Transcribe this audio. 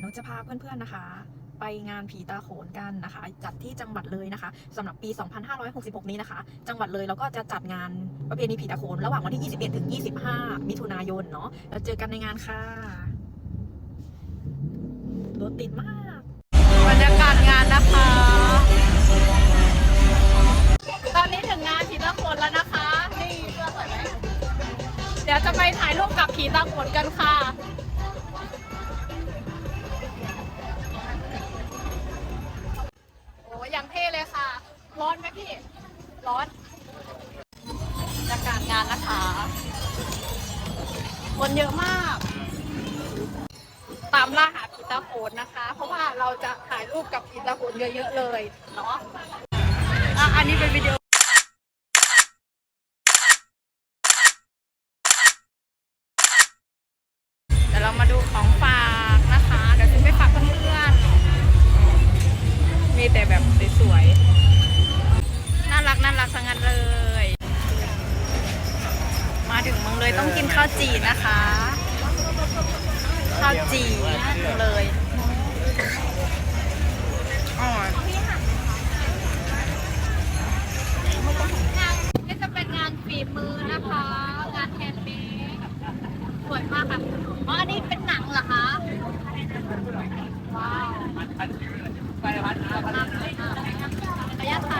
ยวหนุจะพาเพื่อนๆนะคะ ไปงานผีตาโขนกันนะคะ จัดที่จังหวัดเลยนะคะสำหรับปี 2566 นี้นะคะ จังหวัดเลยเราก็จะจัดงานประเพณีผีตาโขนระหว่างวันที่ 21 ถึง 25 มิถุนายนเนาะแล้วเจอกันในงานค่ะรถติดมากบรรยากาศงานนะคะ ตอนนี้ถึงงานผีตาโขนแล้วนะคะนี่เสื้อสวยไหมเดี๋ยวจะไปถ่ายรูปกับผีตาโขนกันค่ะ อยงเท่เลยค่ะ ร้อนไหมพี่ ร้อนบรรยากาศงานนะคะ คนเยอะมาก ตามล่าหาผีตาโขนนะคะ เพราะว่าเราจะถ่ายรูปกับผีตาโขนเยอะๆเลยเนาะอะอันนี้เป็นวิดีโอเดี๋ยวเรามาดูของฝาก ซะงั้นเลย มาถึงเมืองเลยต้องกินข้าวจีนะคะ ข้าวจีเลยอร่อนี่จะเป็นงานฝีมือนะคะ งานแฮนด์เมดสวยมากค่ะอ๋ออันนี้เป็นหนังเหรอคะ ว้าวขออนุญาตถ่าย